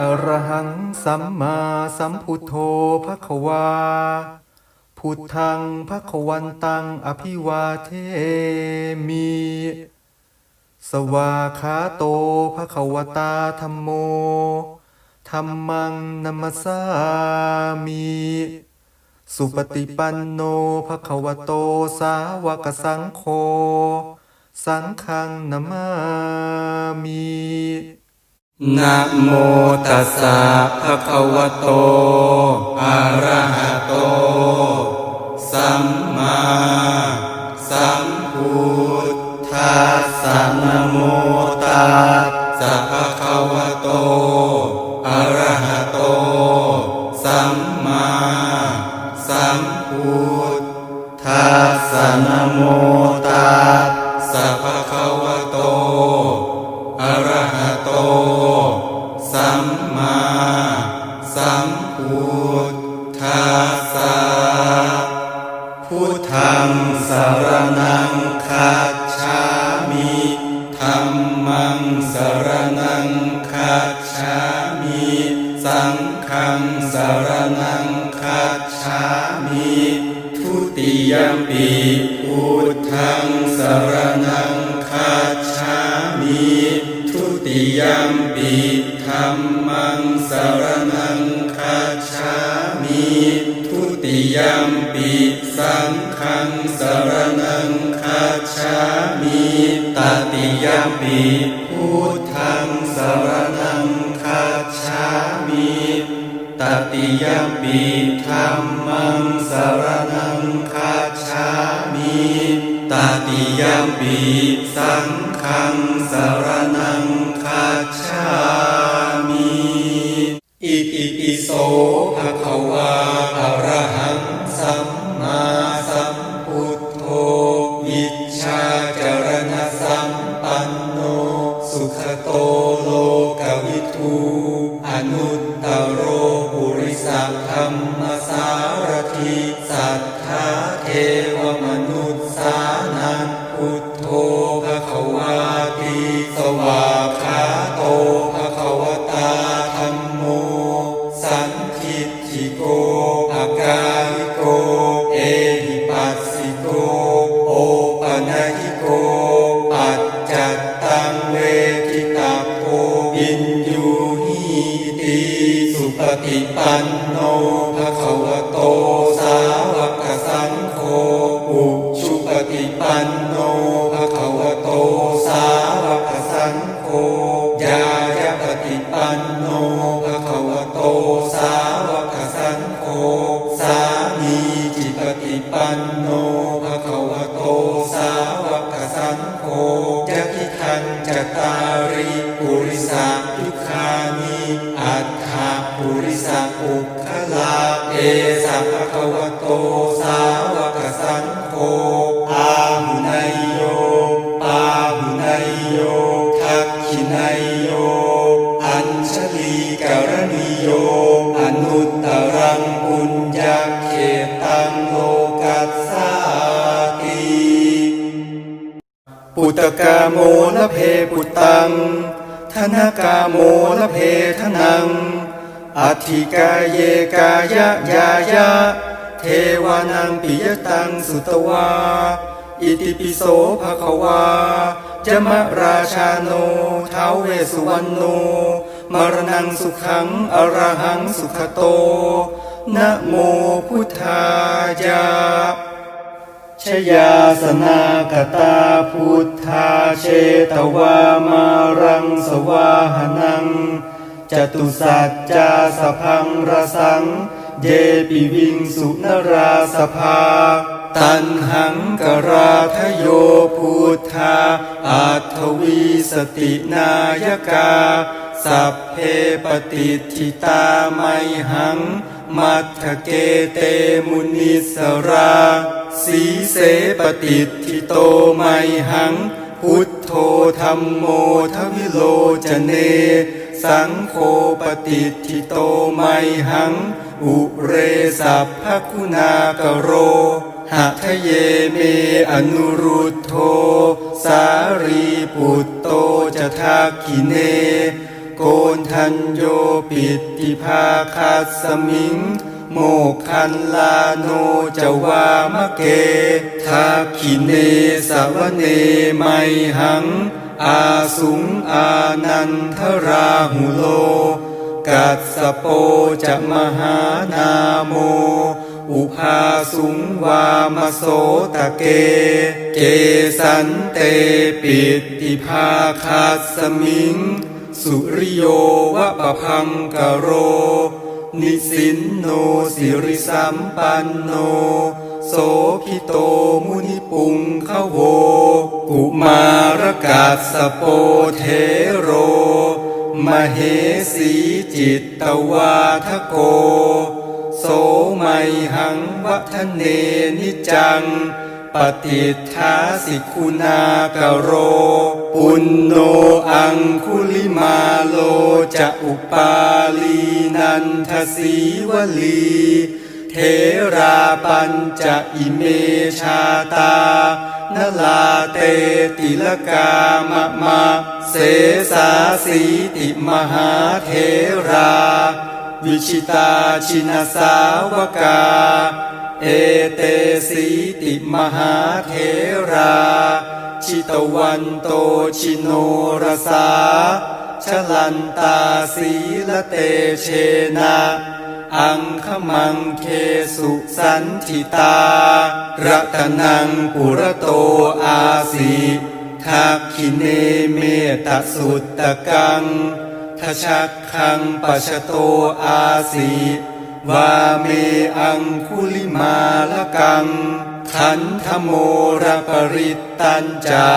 อรหังสัมมาสัมพุทโธภะคะวา พุทธังภะคะวันตังอภิวาเทมิ สวาขาโตภะคะวตาธัมโมธัมมังนัมสสามิ สุปฏิปันโนภะคะวโตสาวกสังโฆ สังฆังนามามิ นะโมตัสสะภะคะวะโต อะระหะโต สัมมาสัมพุทธัสสะนะโมตัสสะภะคะวะโต อะระหะโต สัมมาสัมพุทธัสสะนะโมตัสส ติยมปีสังฆังสารนังคัจฉามิตติยมปีพุทธังสารนังคัจฉามิตติยมปีธรรมังสารนังคัจฉามิตติยมปีสังฆังสารนังคัจฉามิอิติปิโสภะคะวา อ ตาริปุริสายุคานิอัฏฐาปุริสาอุคคลาเอสัพพะวะโตสาวกสังโฆอาหุนายโยปาหุนายโยทักขินายโย อัญชลีกรณิโย อนุตตรังปุญญาเขตังโลกัสสา ปุตกาโมละเพปุตตัง ธนกาโมละเพทนังอัตถิกาเยกายะยายะ เทวานังปิยตังสุตวา อิติปิโสภะคะวาจะมะราชาโนท้าวเวสุวรรณโน มรณังสุขังอรหังสุขโต นะโมพุทธายะ ชยาสนากตาพุทธาเชตวามารังสวาหนังจตุสัจจาสพังรสัง เยปิวิงสุนราสภา ตันหังกราทโยพุทธาอัทวีสตินายกา สัพเพปฏิทิตาไมหัง มัทเกเตมุนิสรา สีเสปฏิทิโตไมหัง พุทโธธรรมโมทวิโลจเน สังโฆปฏิทิโตไมหัง อุเรสัพพคุณากโรหะทะเยเมอนุรุตโธสารีปุตโตจะทักขิเน โกนทันโยปิติภาคัสมิง โมกขันลาโนจวามะเกทักขิเนสวเนไมหัง อาสุงอานันทราหุโล กัสสโปจะมหานาโม อุภาสุงวามโสตะเก เกสันเตปิติภาคัสสมิง สุริโยวะปะพังกะโร นิสินโนสิริสัมปันโน โสพิโตมุนิปุงขโว กุมารกัสโปเทโร มเหสีจิตตวาทโก โสไมหังวัฒเนนิจัง ปฏิทาสิคุณากโร ปุณโนอังคุลิมาโลจะอุปาลีนันทสีวลี เทราปัญจะอิเมชาตานลาเตติลกามะมะเสสาสีติมหาเทรา วิชิตาชินาสาวกา เอเตสีติมหาเทรา ชิตวันโตชิโนรสา ชลันตาสีละเตเชนะอังคมังเคสุสันทิตา รัตนังปุระโตอาสีทักขิเนเมตสุตตะกัง ทชักขังปัชโตอาสีวาเมอังคุลิมาละกัง ขันธโมระปริตตัญจา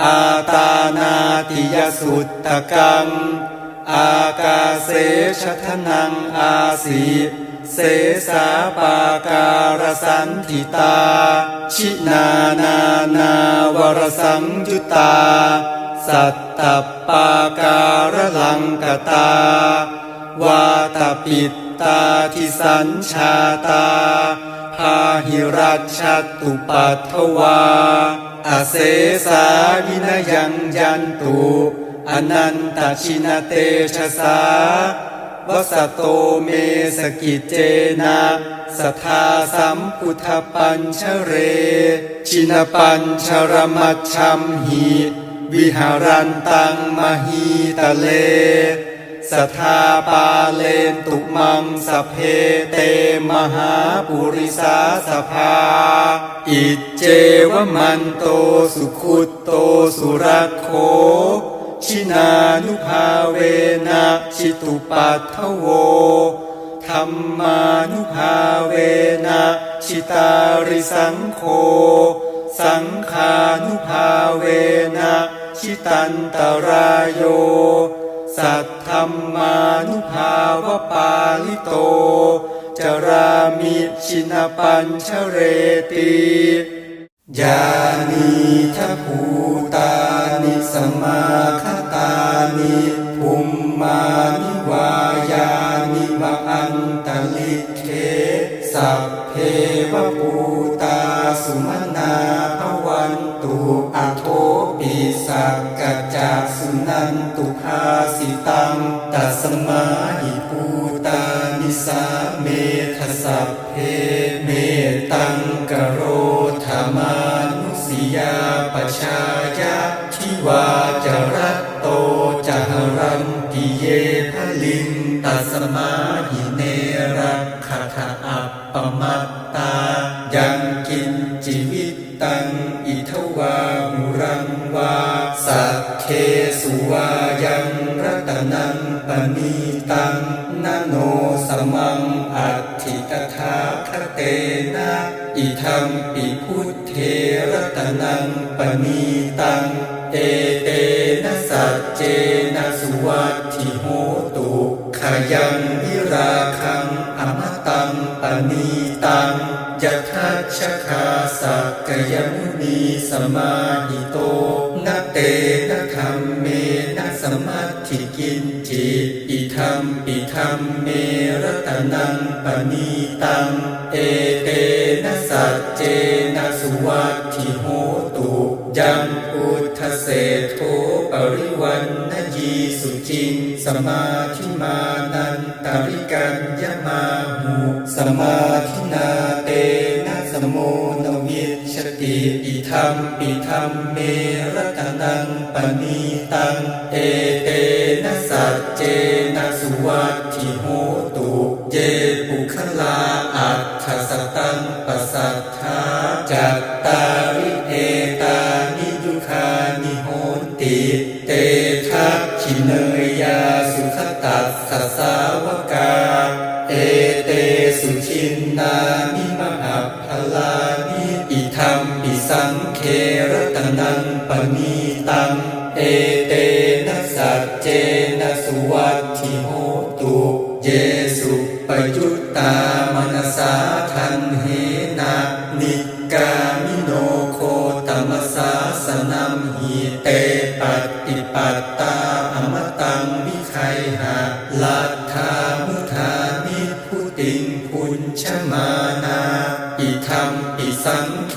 อาตานาติยสุตตะกัง อากาเสชทนังอาสีเสสาปาการสันทิตา ชินานานาวรสังยุตา สัตตปาการลังกตาวาตปิตตาทิสัญชาตาพาหิรัชตุปัทวาอาเสสาวินยังยันตุ อนันตชินเตชะสาวสโตเมสกิจเจนะสัทธาสัมพุทธปัญชเร ชินปัญชรมัชชัมหิ วิหารันตังมหีตะเลสัทธาปาเลนตุมังสเพเตมหาปุริสาสภา อิจเจวมันโตสุขุตโตสุรักโขชินานุภาเวนะชิตุปัทโวธรรมานุภาเวนะชิตาริสังโฆสังขานุภาเวนะ ชิตันตรายโย สัทธรรมานุภาวปาลิโต จรามิชินปัญชเรติยานิทพภูตานิสมมาคตานิภูมมานิวายานิวะอันตลิเทสัพเพวภูตาสุมนา ตุอโทปิสักกจจาสุนันตุภาสิตังตัสมาหิภูตานิสาเมทสัพเพเมตังกโรธรรมานุสิยาปชายะทิวาจรัตโตจหรันติเยพลิงตัสมาหิเนรักขะทะอัปปมัตตายัง อิทัมปิพุทเทรตนังปณีตัง เอเตนะสัจเจนะสุวัตถิโหตุขยังวิราคังอมตังปณีตังยะทัชชคาสักกยมุนีสมาหิโตนะเตนะธรรมเมนะสมัตถิกินจิอิทัมปิทัมเมรตนังปณีตัง เอ สัจเจนะสุวัตถิโหตุยังพุทเศรษโธปริวันนยีสุจิงสมาธิมานันตริกัญญมาหุสมาธินาเตนะสมโมนวิชติอิธรรมปิธรรมเมรตนังปณีตังเอเตนะสัจเจนะสุวัต จัตตาริเอ ชมานา อิธรรมปิสังเค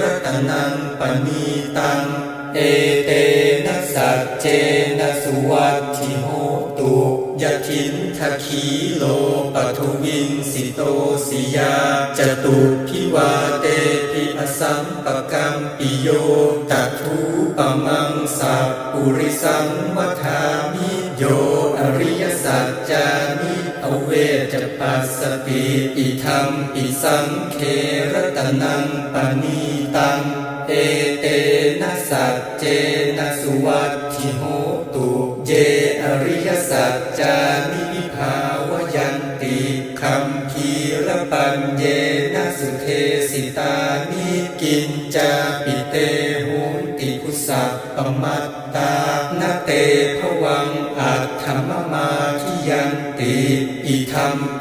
รตนังปณีตัง เอเตนะสัจเจนะสุวัตถิโหตุยะทินทะคีโลปทุวินสิโตสิยาจตุพิวาเตปิอสัมปกัมปิโยตัทูปมังสัพปุริสังวทามิโยอริยสัจจานิ เวจปัสสติอิธรรมอิสังเครตนังปณีตังเอเตนะสัจเจนะสุวัต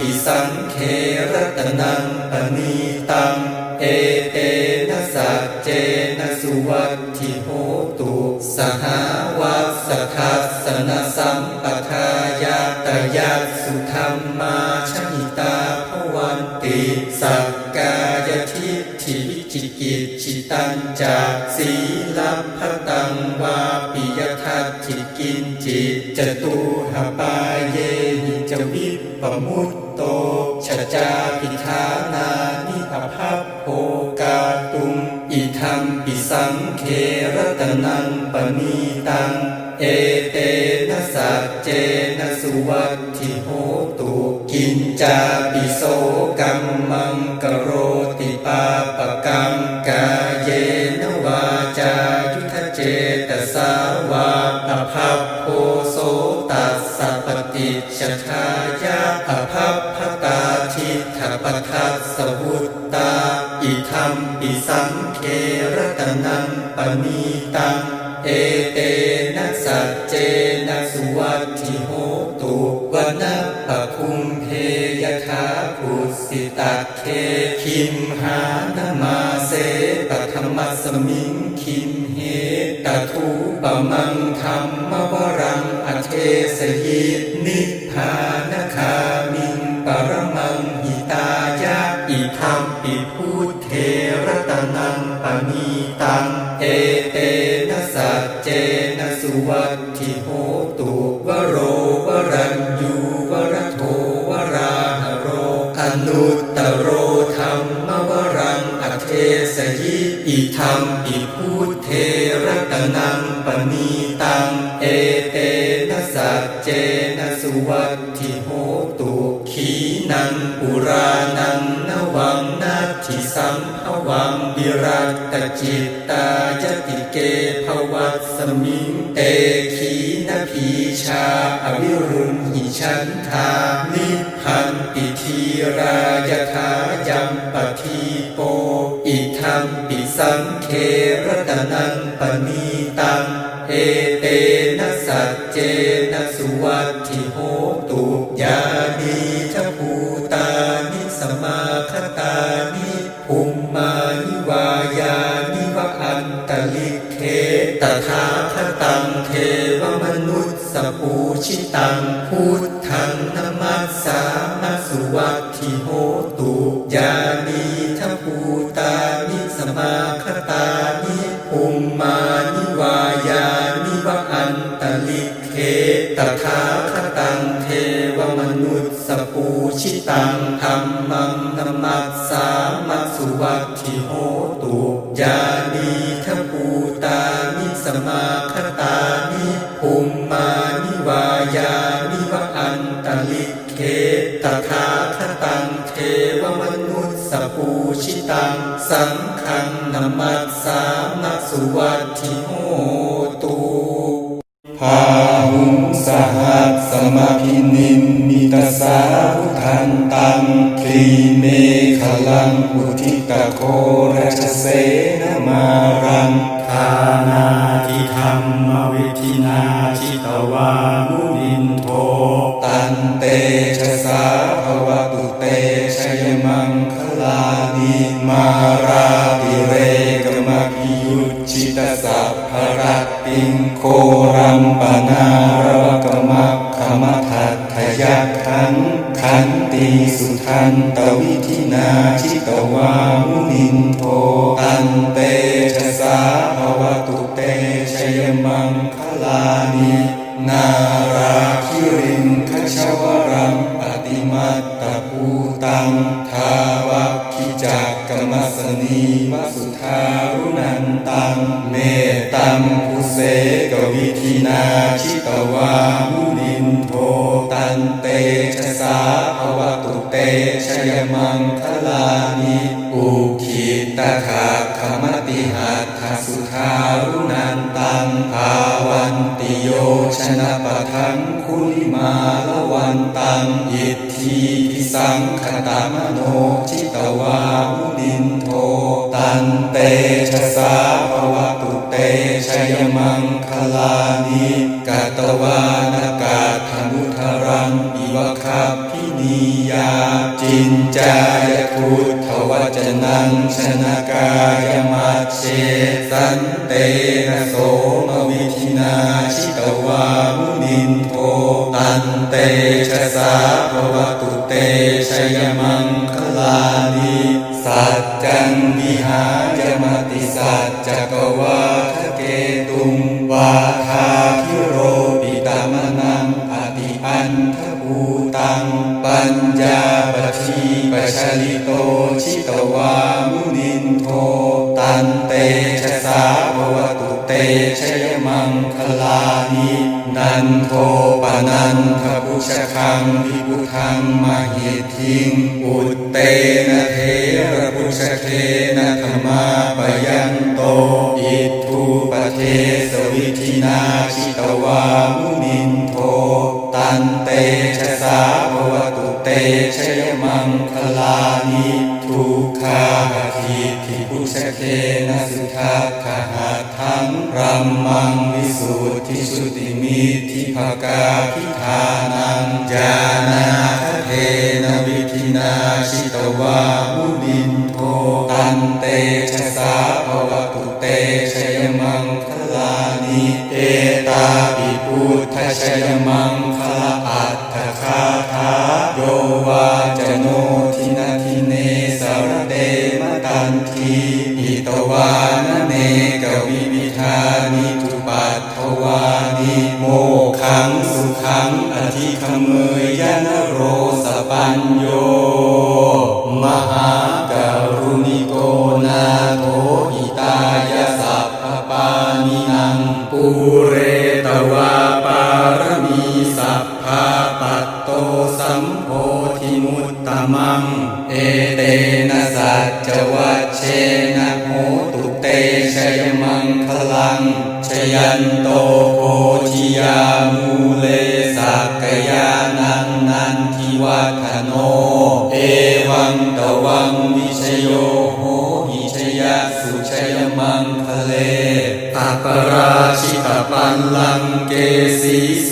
อิสังเครตนังปณีตัง เอเตนะสัจเจนะสุวัตถิโหตุ สหาวัสสทัสสนสัมปทายาตยัสุธรรมาชนิตาภวันติสักกายทิฏฐิวิจิกิจจิตัญจาสีลัพพตังวาปิยทัตถิกินจิจตุหปาเยหิจวิปปมุต ชจาพิธานานิอภัพโภกาตุง อิธรรมปิสังเครตนังปณีตัง เอเตนะสัจเจนะสุวัตถิโหตุ กินจาปิโสกัมมังกโร ทัสสวุตตา อิธรรมปิสังเครตนังปณีตัง เอเตนะสัจเจนะสุวัตถิโหตุวนะปะคุมเพยถาภูสิตักเคคิมหานมาเสปะธรรมสมิงคิมเหตทูปะมังธรรมวรังอเทสยินิ วัตถิโหตุวโรวรัญยูวรโทวราหโร อนุตตโรธรรมวรังอเทสยิอิธรรมปิพุทเทรตนังปณีตัง เอเตนะสัจเจนะสุวัตถิโหตุขีนังปุรานังนวังนาทิสัมภวังวิรัตจิตตายติเก วัสสมิงเตขีนพีชาอวิรุณหิชันทานิพพันปิทีรายทายัมปทีโป อิทัมปิสังเครตนังปณีตังเอเตนะสัจเจนะสุวัต ชิตังพุทธังนมัสสามาสุวัตถิโหตุยานีทัพูตานิสมาคตานิภุมมานิวายานิวะอันตลิเคตถาคตังเทวมนุษย์สปูชิตังธรรมังนมัสสามาสุวัตถิโหตุยานีทัพูตานิสมา ตังสังฆังนมัสสามัสสุวัติโหตุพาหุงสหัสสมพินิมมิตสาวุทันตังคลีเมขลังอุทิตโคราชเสนมารังทานาทิธรรมวิธินาชิตวามุนินโทตันเตชะสา มาราติเรกมพิยุชิตสัพพรัตติงโครัมปนารวกมักขมทัตทยักขันขันติสุทันตวิธินาชิตวามุนินโทตันเตชะสาภวตุเตชยมังคลานินาราคิริงคชวรังปฏิมัตตภูตังทา จักกรรมสนีวสุทารุนันตังเมตัมพุเสกวิธินาชิตวามุนินโทตันเตชะสาภวตุเตชยมังคลานิอุคิตาขาขมติหัตถสุทารุนันตังภาวันติโยชนะปะทังคุลิมาละวันตังอิท ธิพิสังขตามโนชิตวามุนินโท ตันเตชะสาภวตุเตชยมังคลานิกาตวานากาธนุทรังอิวะคับพินียา จินจายพุทธวจนังชนากายมัชเชสันเตนะโสม นาชิตวามุนินโทตันเตชะสาภวตุเตชยมังคลานิสัจจังวิหารมติสัจจกวาทะเกตุงวาทาคิโรปิตามนังอติอันทภูตัง ปัญญาปชีปชลิโตชิตวามุนินโท ตันเตชะสาภวตุเตช กุชคังวิพุทังมหิทิง อุตเตนะเทระพุชเทนะธรรมาปยันโต อิทูปเทสวิธินาชิตวามุนินโท ตันเตชะสาภวตุเตชยมังคลานิทุกขาทิทิพุชเทนะสุทักขหา พรัมมังวิสุทธิสุติมิทิภกาพิธานังจานาเทนะวิธินาชิตวามุนินโทตันเตชะสาภวตุเตชยมังคลานิเอตาปิพุทธชยมังคลา เมยยนโรสปัญโย มหากรุณิโกนาโถหิตายาสัพปานินังปูเรตวาปารมีสัพพาปัตโตสัมโพธิมุตตมัง เอเตนะสัจจวัชเชนะโหตุเตชยมังคลัง ชยันโตโพธิยามูเล ราชิตปันลังเกสีเส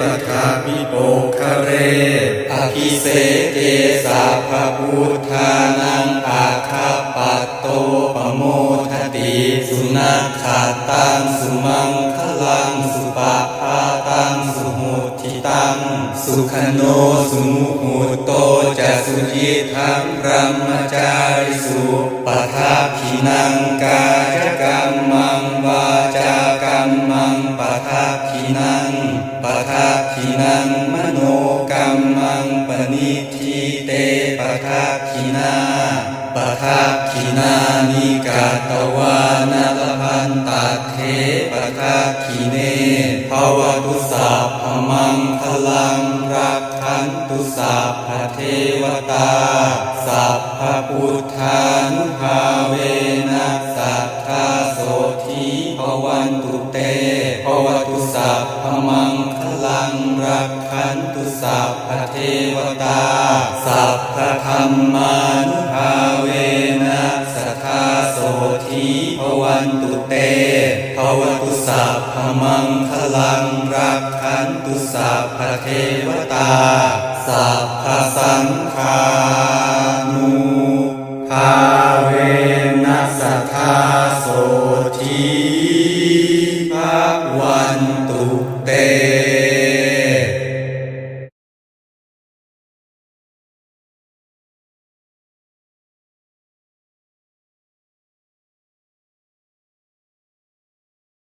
ปทาปิโปคเรอภิเสเกสาภพุทธานังอาคาปัตโตปโมทติสุนัขขาตังสุมังคลังสุปะพาตังสุมุทิตังสุขโนสุมุหุโต สุจิทังพรหมจาริสุปทาภินังกายกรรมังวาจากรรมังปทาภินังปทาภินังมโนกรรมังปณิทิเตปปะทักขินาปะทักขินานิกาตวานาลพันตัดเทปะทักขิเนภวตุสัพพมังคลังรัก นตุสัพพเทวตา สัพพพุทธานุภาเวนะสัทธาโสธีภวันตุเตภวตุสัพพมังคลังรักขันตุสัพพเทวตา สัพพธรรมานุภาเว ภวตุสัพพมังคลังรักขันตุสัพพเทวตา สัพพสังฆานุภา